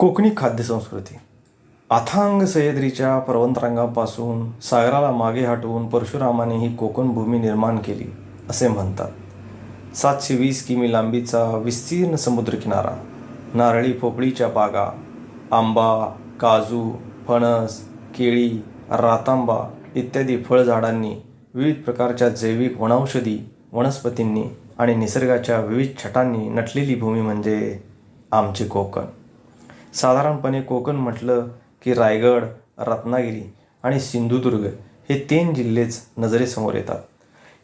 कोकणी खाद्यसंस्कृती अथांग सह्याद्रीच्या पर्वतरांगापासून सागराला मागे हटवून परशुरामाने ही कोकण भूमी निर्माण केली असे म्हणतात. सातशे वीस किमी लांबीचा विस्तीर्ण समुद्रकिनारा नारळी पोपळीच्या बागा आंबा काजू फणस केळी रातांबा इत्यादी फळझाडांनी विविध प्रकारच्या जैविक वनौषधी वनस्पतींनी आणि निसर्गाच्या विविध छटांनी नटलेली भूमी म्हणजे आमचे कोकण. साधारणपणे कोकण म्हटलं की रायगड रत्नागिरी आणि सिंधुदुर्ग हे तीन जिल्हेच नजरेसमोर येतात.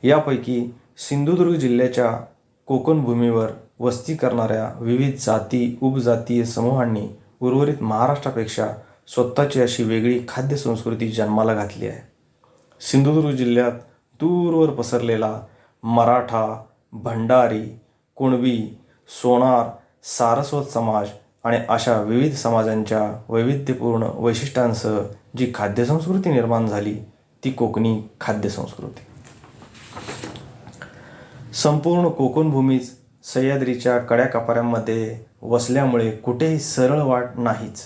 यापैकी सिंधुदुर्ग जिल्ह्याच्या कोकण भूमीवर वस्ती करणाऱ्या विविध जाती उपजातीय समूहांनी उर्वरित महाराष्ट्रापेक्षा स्वतःची अशी वेगळी खाद्यसंस्कृती जन्माला घातली आहे. सिंधुदुर्ग जिल्ह्यात दूरवर पसरलेला मराठा भंडारी कुणबी सोनार सारस्वत समाज आणि अशा विविध समाजांच्या वैविध्यपूर्ण वैशिष्ट्यांसह जी खाद्यसंस्कृती निर्माण झाली ती कोकणी खाद्यसंस्कृती. संपूर्ण कोकण भूमीच सह्याद्रीच्या कड्याकापाऱ्यांमध्ये वसल्यामुळे कुठेही सरळ वाट नाहीच.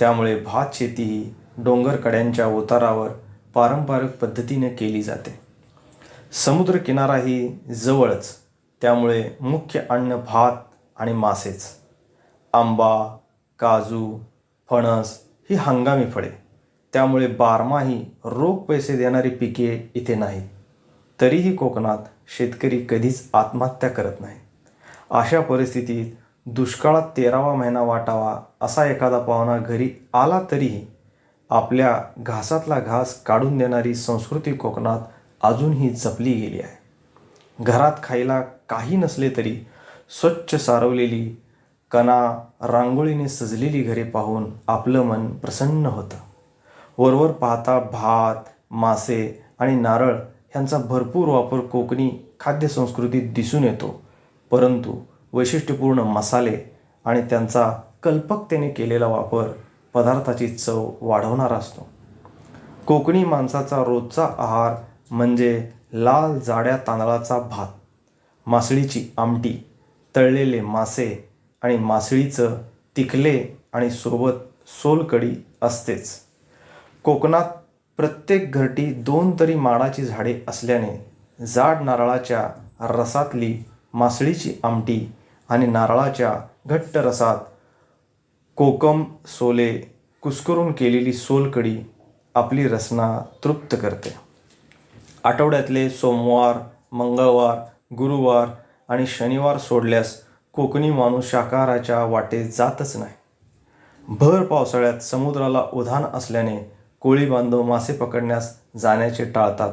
त्यामुळे भात शेती ही डोंगर कड्यांच्या उतारावर पारंपरिक पद्धतीने केली जाते. समुद्रकिनाराही जवळच त्यामुळे मुख्य अन्न भात आणि मासेच. आंबा काजू फणस ही हंगामी फळे. त्यामुळे बारमाही रोख पैसे देणारी पिके इथे नाहीत. तरीही कोकणात शेतकरी कधीच आत्महत्या करत नाही. अशा परिस्थितीत दुष्काळात तेरावा महिना वाटावा असा एखादा पाहुणा घरी आला तरीही आपल्या घासातला घास काढून देणारी संस्कृती कोकणात अजूनही जपली गेली आहे. घरात खायला काही नसले तरी स्वच्छ सारवलेली कणा रांगोळीने सजलेली घरे पाहून आपलं मन प्रसन्न होतं. वरवर पाहता भात मासे आणि नारळ ह्यांचा भरपूर वापर कोकणी खाद्यसंस्कृतीत दिसून येतो. परंतु वैशिष्ट्यपूर्ण मसाले आणि त्यांचा कल्पकतेने केलेला वापर पदार्थाची चव वाढवणारा असतो. कोकणी माणसाचा रोजचा आहार म्हणजे लाल जाड्या तांदळाचा भात मासळीची आमटी तळलेले मासे आणि मासळीचं तिखले आणि सोबत सोलकढी असतेच. कोकणात प्रत्येक घरटी दोन तरी माडाची झाडे असल्याने जाड नारळाच्या रसातली मासळीची आमटी आणि नारळाच्या घट्ट रसात कोकम सोले कुस्करून केलेली सोलकढी आपली रसना तृप्त करते. आठवड्यातले सोमवार मंगळवार गुरुवार आणि शनिवार सोडल्यास कोकणी माणूस शाकाहाराच्या वाटे जातच नाही. भर पावसाळ्यात समुद्राला उधाण असल्याने कोळी बांधव मासे पकडण्यास जाण्याचे टाळतात.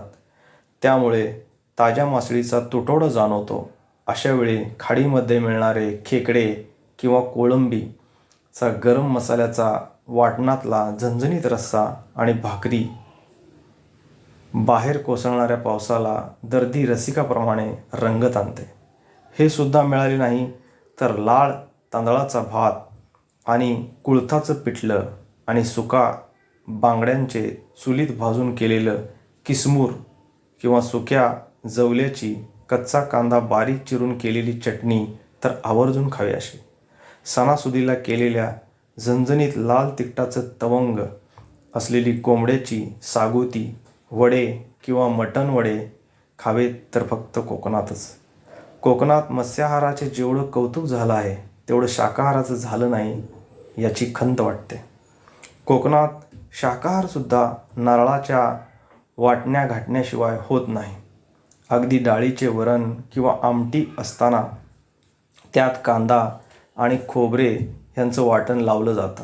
त्यामुळे ताज्या मासळीचा तुटवडा जाणवतो. अशावेळी खाडीमध्ये मिळणारे खेकडे किंवा कोळंबीचा गरम मसाल्याचा वाटणातला झणझणीत रस्सा आणि भाकरी बाहेर कोसळणाऱ्या पावसाला दर्दी रसिकाप्रमाणे रंगत आणते. हे सुद्धा मिळाले नाही तर लाळ तांदळाचा भात आणि कुळथाचं पिठलं आणि सुका बांगड्यांचे चुलीत भाजून केलेलं किसमूर किंवा सुक्या जवल्याची कच्चा कांदा बारीक चिरून केलेली चटणी तर आवर्जून खावी अशी सणासुदीला केलेल्या झणझणीत लाल तिखटाचं तवंग असलेली कोंबड्याची सागोती वडे किंवा मटण वडे खावेत तर फक्त कोकणातच. कोकणात मत्स्याहाराचे जेवढं कौतुक झालं आहे तेवढं शाकाहाराचं झालं नाही याची खंत वाटते. कोकणात शाकाहारसुद्धा नारळाच्या वाटण्या घाटण्याशिवाय होत नाही. अगदी डाळीचे वरण किंवा आमटी असताना त्यात कांदा आणि खोबरे यांचं वाटण लावलं जातं.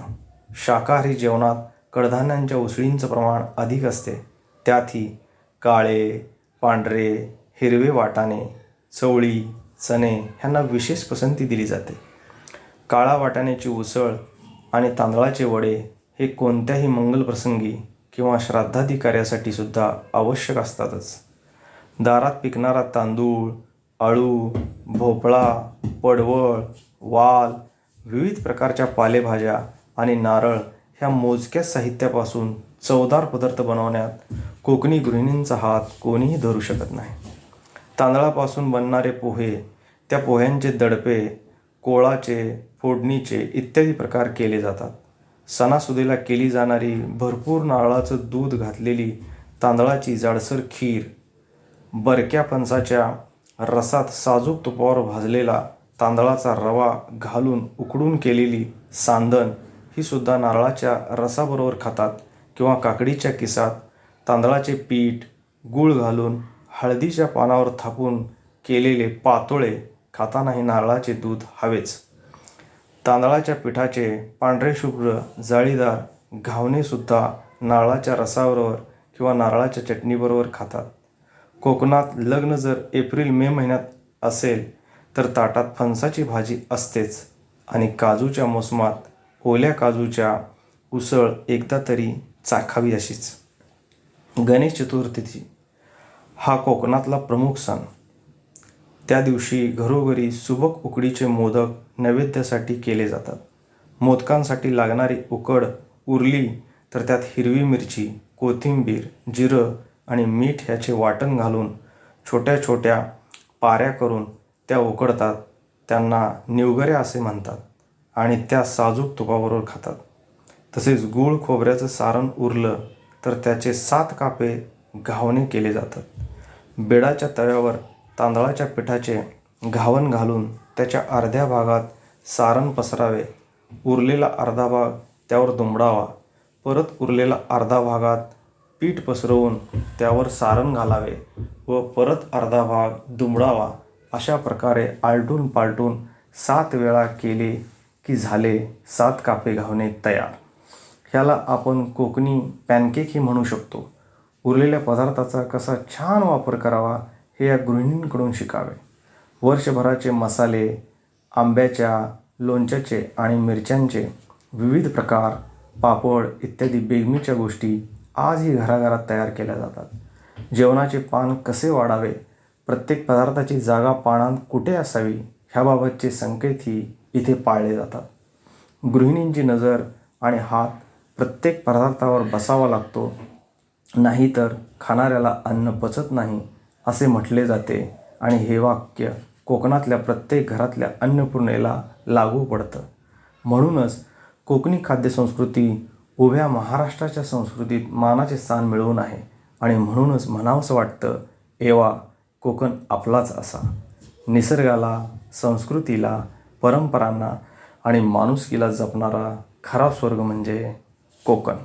शाकाहारी जेवणात कडधान्यांच्या उसळींचं प्रमाण अधिक असते. त्यातही काळे पांढरे हिरवे वाटाणे चवळी चणे ह्यांना विशेष पसंती दिली जाते. काळा वाटाण्याची उसळ आणि तांदळाचे वडे हे कोणत्याही मंगलप्रसंगी किंवा श्राद्धादी कार्यासाठी सुद्धा आवश्यक असतातच. दारात पिकणारा तांदूळ अळू भोपळा पडवळ वाल विविध प्रकारच्या पालेभाज्या आणि नारळ ह्या मोजक्या साहित्यापासून चवदार पदार्थ बनवण्यात कोकणी गृहिणींचा हात कोणीही धरू शकत नाही. तांदळापासून बनणारे पोहे त्या पोह्यांचे दडपे कोळाचे फोडणीचे इत्यादी प्रकार केले जातात. सणासुदीला केली जाणारी भरपूर नारळाचं दूध घातलेली तांदळाची जाडसर खीर बरक्या फणसाच्या रसात साजूक तुपावर भाजलेला तांदळाचा रवा घालून उकडून केलेली सांदण ही सुद्धा नारळाच्या रसाबरोबर खातात किंवा काकडीच्या किसात तांदळाचे पीठ गूळ घालून हळदीच्या पानावर थापून केलेले पातोळे खातानाही नारळाचे दूध हवेच. तांदळाच्या पिठाचे पांढरे शुभ्र जाळीदार घावणेसुद्धा नारळाच्या रसाबरोबर किंवा नारळाच्या चटणीबरोबर खातात. कोकणात लग्न जर एप्रिल मे महिन्यात असेल तर ताटात फणसाची भाजी असतेच आणि काजूच्या मोसमात ओल्या काजूच्या उसळ एकदा तरी चाखावी अशीच. गणेश चतुर्थीची हा कोकणातला प्रमुख सण. त्या दिवशी घरोघरी सुबक उकडीचे मोदक नैवेद्यासाठी केले जातात. मोदकांसाठी लागणारी उकड उरली तर त्यात हिरवी मिरची कोथिंबीर जिरं आणि मीठ ह्याचे वाटण घालून छोट्या छोट्या पाऱ्या करून त्या उकडतात. त्यांना निवगऱ्या असे म्हणतात आणि त्या साजूक तुपाबरोबर खातात. तसेच गूळ खोबऱ्याचं सारण उरलं तर त्याचे सात कापे घावणे केले जातात. बेडाच्या तव्यावर तांदळाच्या पिठाचे घावन घालून त्याच्या अर्ध्या भागात सारण पसरावे. उरलेला अर्धा भाग त्यावर दुमडावा. परत उरलेला अर्धा भागात पीठ पसरवून त्यावर सारण घालावे व परत अर्धा भाग दुमडावा अशा प्रकारे आलटून पालटून सात वेळा केले की झाले सात कापे घावणे तयार. ह्याला आपण कोकणी पॅनकेकही म्हणू शकतो. उरलेल्या पदार्थाचा कसा छान वापर करावा हे या गृहिणींकडून शिकावे. वर्षभराचे मसाले आंब्याच्या लोणच्याचे आणि मिरच्यांचे विविध प्रकार पापड इत्यादी बेगमीच्या गोष्टी आजही घराघरात तयार केल्या जातात. जेवणाचे पान कसे वाढावे? प्रत्येक पदार्थाची जागा पानात कुठे असावी? ह्याबाबतचे संकेतही इथे पाळले जातात. गृहिणींची नजर आणि हात प्रत्येक पदार्थावर बसावा लागतो नाहीतर खाणाऱ्याला अन्न पचत नाही असे म्हटले जाते. आणि हे वाक्य कोकणातल्या प्रत्येक घरातल्या अन्नपूर्णेला लागू पडतं. म्हणूनच कोकणी खाद्यसंस्कृती उभ्या महाराष्ट्राच्या संस्कृतीत मानाचे स्थान मिळवून आहे. आणि म्हणूनच म्हणावंसं वाटतं एवा कोकण आपलाच असा. निसर्गाला संस्कृतीला परंपरांना आणि माणुसकीला जपणारा खरा स्वर्ग म्हणजे कोकण.